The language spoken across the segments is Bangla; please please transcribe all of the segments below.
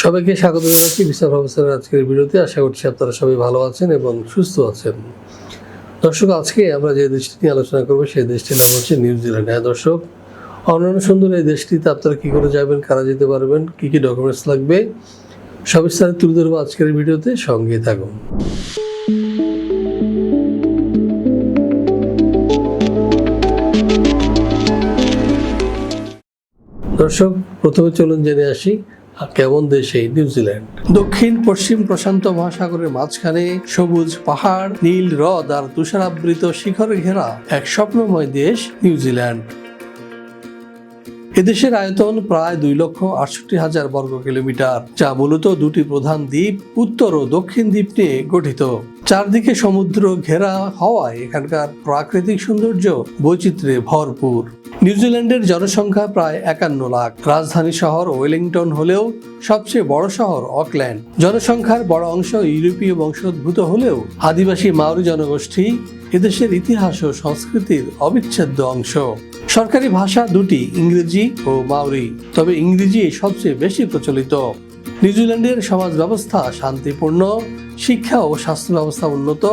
সবাইকে স্বাগত জানাচ্ছি বিচার প্রফেসরের আজকের ভিডিওতে। আশা করছি আপনারা সবাই ভালো আছেন এবং সুস্থ আছেন। দর্শক, আজকে আমরা যে দেশটি নিয়ে আলোচনা করব, সেই দেশটির নাম হচ্ছে নিউজিল্যান্ড হ্যাঁ দর্শক, অন্যান্য সুন্দর এই দেশটিতে আপনারা কী করে যাবেন, কারা যেতে পারবেন, কী কী ডকুমেন্টস লাগবে, সব বিস্তারিত তুলে ধরবো আজকের ভিডিওতে। সঙ্গে থাকুন। দর্শক, প্রথমে চলুন জেনে আসি। কেমন দেশ? নিউজিল্যান্ড। দক্ষিণ, পশ্চিম প্রশান্ত মহাসাগরের মাঝখানে সবুজ পাহাড়, নীল হ্রদ আর তুষারাবৃত শিখরে ঘেরা এক স্বপ্নময় দেশ, নিউজিল্যান্ড। এদেশের আয়তন প্রায় দুই লক্ষ আটষট্টি হাজার বর্গ কিলোমিটার, যা মূলত দুটি প্রধান দ্বীপ, উত্তর ও দক্ষিণ দ্বীপ নিয়ে গঠিত। চারদিকে সমুদ্র ঘেরা হওয়ায় এখানকার প্রাকৃতিক সৌন্দর্য বৈচিত্র্যে ভরপুর। নিউজিল্যান্ডের জনসংখ্যা প্রায় একান্ন লাখ। রাজধানী শহর ওয়েলিংটন হলেও সবচেয়ে বড় শহর অকল্যান্ড। জনসংখ্যার বড় অংশ ইউরোপীয় বংশোদ্ভূত হলেও আদিবাসী মাউরি জনগোষ্ঠী এদেশের ইতিহাস ও সংস্কৃতির অবিচ্ছেদ্য অংশ। সরকারি ভাষা দুটি, ইংরেজি ও মাউরি তবে ইংরেজি সবচেয়ে বেশি প্রচলিত। নিউজিল্যান্ডের সমাজ ব্যবস্থা শান্তিপূর্ণ, শিক্ষা ও স্বাস্থ্য ব্যবস্থা উন্নত,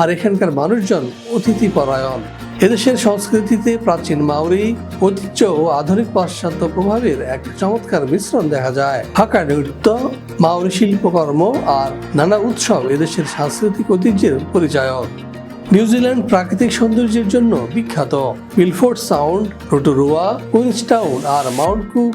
আর এখানকার মানুষজন অতিথি পরায়ণ এদেশের সংস্কৃতিতে প্রাচীন মাউরি ঐতিহ্য ও আধুনিক পাশ্চাত্য প্রভাবের এক চমৎকার মিশ্রণ দেখা যায়। হাকা নৃত্য মাউরি শিল্পকর্ম আর নানা উৎসব এদেশের সাংস্কৃতিক ঐতিহ্যের পরিচায়ক। নিউজিল্যান্ড প্রাকৃতিক সৌন্দর্যের জন্য বিখ্যাত। বিলফোর্ড সাউন্ড, রোটোরুয়া, কুইন্সটাউন আর মাউন্ট কুক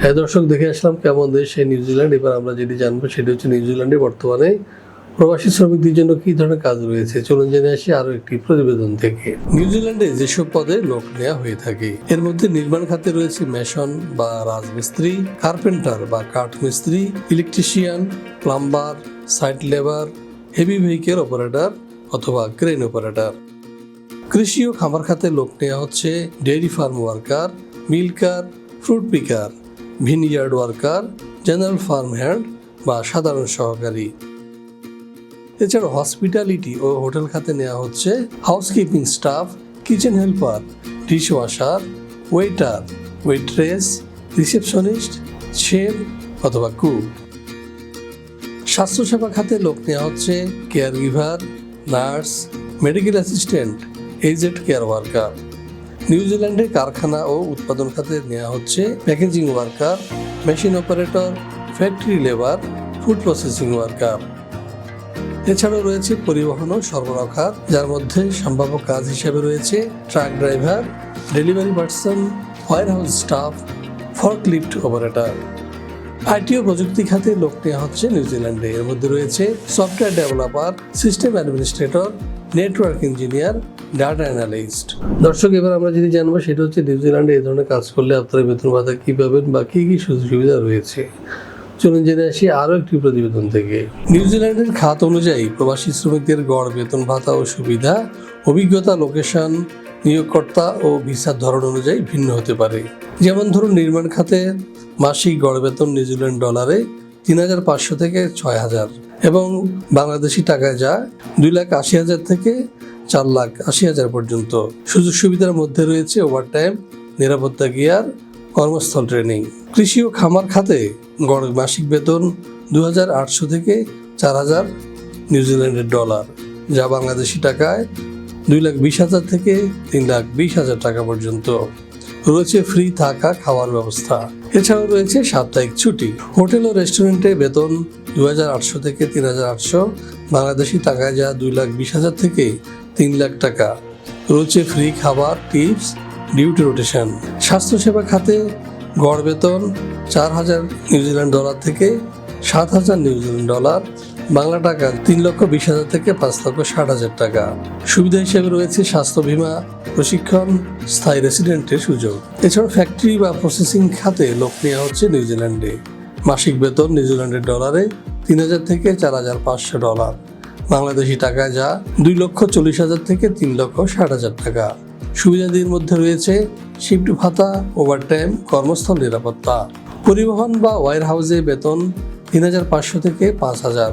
হ্যাঁ দর্শক, দেখে আসলাম কেমন দেশ সেই নিউজিল্যান্ড এবার আমরা যেটি জানব সেটি হচ্ছে নিউজিল্যান্ডে বর্তমানে প্রবাসী শ্রমিকদের জন্য কি ধরনের কাজ রয়েছে? চলুন জেনে আসি আরও একটি প্রতিবেদন থেকে। নিউজিল্যান্ডে যেসব পদে লোক নেওয়া হয়ে থাকে, এর মধ্যে নির্মাণ খাতে রয়েছে মেশন বা রাজমিস্ত্রি, কার্পেন্টার বা কাঠ মিস্ত্রি electrician, plumber, site labour, heavy vehicle operator অথবা ক্রেন অপারেটর। কৃষি ও খামার খাতে লোক নেওয়া হচ্ছে dairy farm worker milker fruit picker. Vineyard worker general farm hand বা সাধারণ সহকারী। এছাড়া হসপিটালিটি ও হোটেল খাতে নেওয়া হচ্ছে housekeeping staff kitchen helper dish washer waiter waitress receptionist chef অথবা কুক স্বাস্থ্যসেবা খাতে লোক নেওয়া হচ্ছে care giver nurse medical assistant aged care worker নিউজিল্যান্ডে কারখানা ও উৎপাদন খাতে নেওয়া হচ্ছে packaging worker, machine operator, factory labour, food processing worker. এছাড়াও রয়েছে পরিবহন ও সরবরাহ খাত, যার মধ্যে সম্ভাব্য কাজ হিসেবে রয়েছে truck driver, delivery person warehouse staff, forklift operator. IT ও প্রযুক্তি খাতে লোক নেওয়া হচ্ছে নিউজিল্যান্ডে এর মধ্যে রয়েছে software developer, system administrator network engineer data analyst দর্শক, এবার আমরা যদি জানব সেটা হচ্ছে নিউজিল্যান্ডে এই ধরনের কাজ করলে আপনারা বেতন ভাতা কী পাবেন বা কী কী সুযোগ সুবিধা রয়েছে? চলুন জেনে আসি আরও একটি প্রতিবেদন থেকে। নিউজিল্যান্ডের খাত অনুযায়ী প্রবাসী শ্রমিকদের গড়, বেতন ভাতা ও সুবিধা, অভিজ্ঞতা লোকেশন নিয়োগকর্তা ও ভিসার ধরন অনুযায়ী ভিন্ন হতে পারে। যেমন ধরুন, নির্মাণ খাতে মাসিক গড়, বেতন নিউজিল্যান্ড ডলারে তিন হাজার পাঁচশো থেকে ছয় হাজার। এবং বাংলাদেশি টাকায় যা দুই লাখ আশি হাজার থেকে চার লাখ আশি হাজার পর্যন্ত। সুযোগ সুবিধার মধ্যে রয়েছে ওভারটাইম নিরাপত্তা গিয়ার, কর্মস্থল ট্রেনিং কৃষি ও খামার খাতে গড় মাসিক বেতন দু হাজার আটশো থেকে চার হাজার নিউজিল্যান্ডের ডলার যা বাংলাদেশি টাকায় দুই লাখ বিশ হাজার থেকে তিন লাখ বিশ হাজার টাকা পর্যন্ত। রয়েছে ফ্রি থাকা খাওয়ার ব্যবস্থা। এছাড়াও রয়েছে সাপ্তাহিক ছুটি। হোটেল ও রেস্টুরেন্টে বেতন দু হাজার আটশো থেকে তিন হাজার আটশো, বাংলাদেশি টাকায় যা দুই লাখ বিশ হাজার থেকে তিন লাখ টাকা। রয়েছে ফ্রি খাবার, টিপস, ডিউটি রোটেশন। স্বাস্থ্যসেবা খাতে গড় বেতন চার হাজার নিউজিল্যান্ড ডলার থেকে সাত হাজার নিউজিল্যান্ড ডলার, বাংলা টাকা তিন লক্ষ বিশ হাজার থেকে পাঁচ লক্ষ ষাট হাজার টাকা। সুবিধা হিসেবে রয়েছে স্বাস্থ্য বীমা প্রশিক্ষণ, স্থায়ী রেসিডেন্টের সুযোগ। এছাড়া ফ্যাক্টরি বা প্রসেসিং খাতে লোক নেওয়া হচ্ছে নিউজিল্যান্ডে। মাসিক বেতন নিউজিল্যান্ডের ডলারে তিন হাজার থেকে চার হাজার পাঁচশো ডলার। বাংলাদেশি টাকায় যা দুই লক্ষ চল্লিশ হাজার থেকে তিন লক্ষ ষাট হাজার টাকা। সুবিধাদির মধ্যে রয়েছে শিফট ভাতা ওভারটাইম কর্মস্থল নিরাপত্তা। পরিবহন বা ওয়ার হাউসে বেতন তিন হাজার পাঁচশো থেকে পাঁচ হাজার।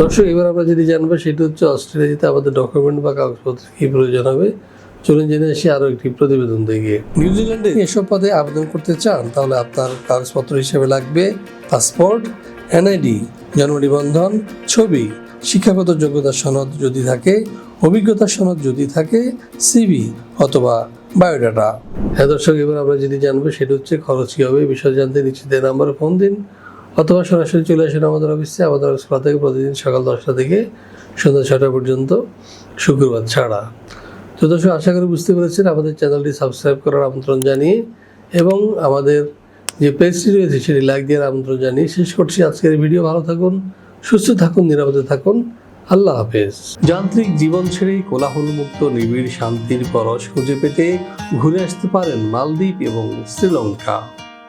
দর্শক এবার আমরা যেটি জানব সেটি হচ্ছে অস্ট্রেলিয়া যেতে আমাদের ডকুমেন্ট বা কাগজপত্র কি প্রয়োজন হবে? চলুন জেনে আসি আরও একটি প্রতিবেদন দেখে। নিউজিল্যান্ডে এসব পদে আবেদন করতে চান তাহলে আপনার কাগজপত্র হিসেবে লাগবে পাসপোর্ট এনআইডি জন্ম নিবন্ধন ছবি শিক্ষাগত যোগ্যতা সনদ যদি থাকে অভিজ্ঞতা সনদ যদি থাকে সিভি অথবা বায়োডাটা হ্যাঁ দর্শক এবার আমরা যেটি জানব সেটা হচ্ছে খরচ কী হবে বিষয় জানতে দেওয়া নাম্বারে ফোন দিন। অথবা সরাসরি চলে আসেন আমাদের অফিসে আমাদের খোলা থেকে প্রতিদিন সকাল দশটা থেকে সন্ধ্যা ছটা পর্যন্ত, শুক্রবার ছাড়া। তো দর্শক, আশা করি বুঝতে পেরেছেন, আমাদের চ্যানেলটি সাবস্ক্রাইব করার আমন্ত্রণ জানিয়ে এবং আমাদের যে পেজটি রয়েছে, সেটি লাইক দেওয়ার আমন্ত্রণ জানিয়ে শেষ করছি। আজকের ভিডিও ভালো থাকুন, সুস্থ থাকুন, নিরাপদে থাকুন। আল্লাহ হাফেজ। যান্ত্রিক জীবন ছেড়ে কোলাহলমুক্ত, নিবিড় শান্তির পরশ খুঁজে পেতে ঘুরে আসতে পারেন মালদ্বীপ এবং শ্রীলঙ্কা।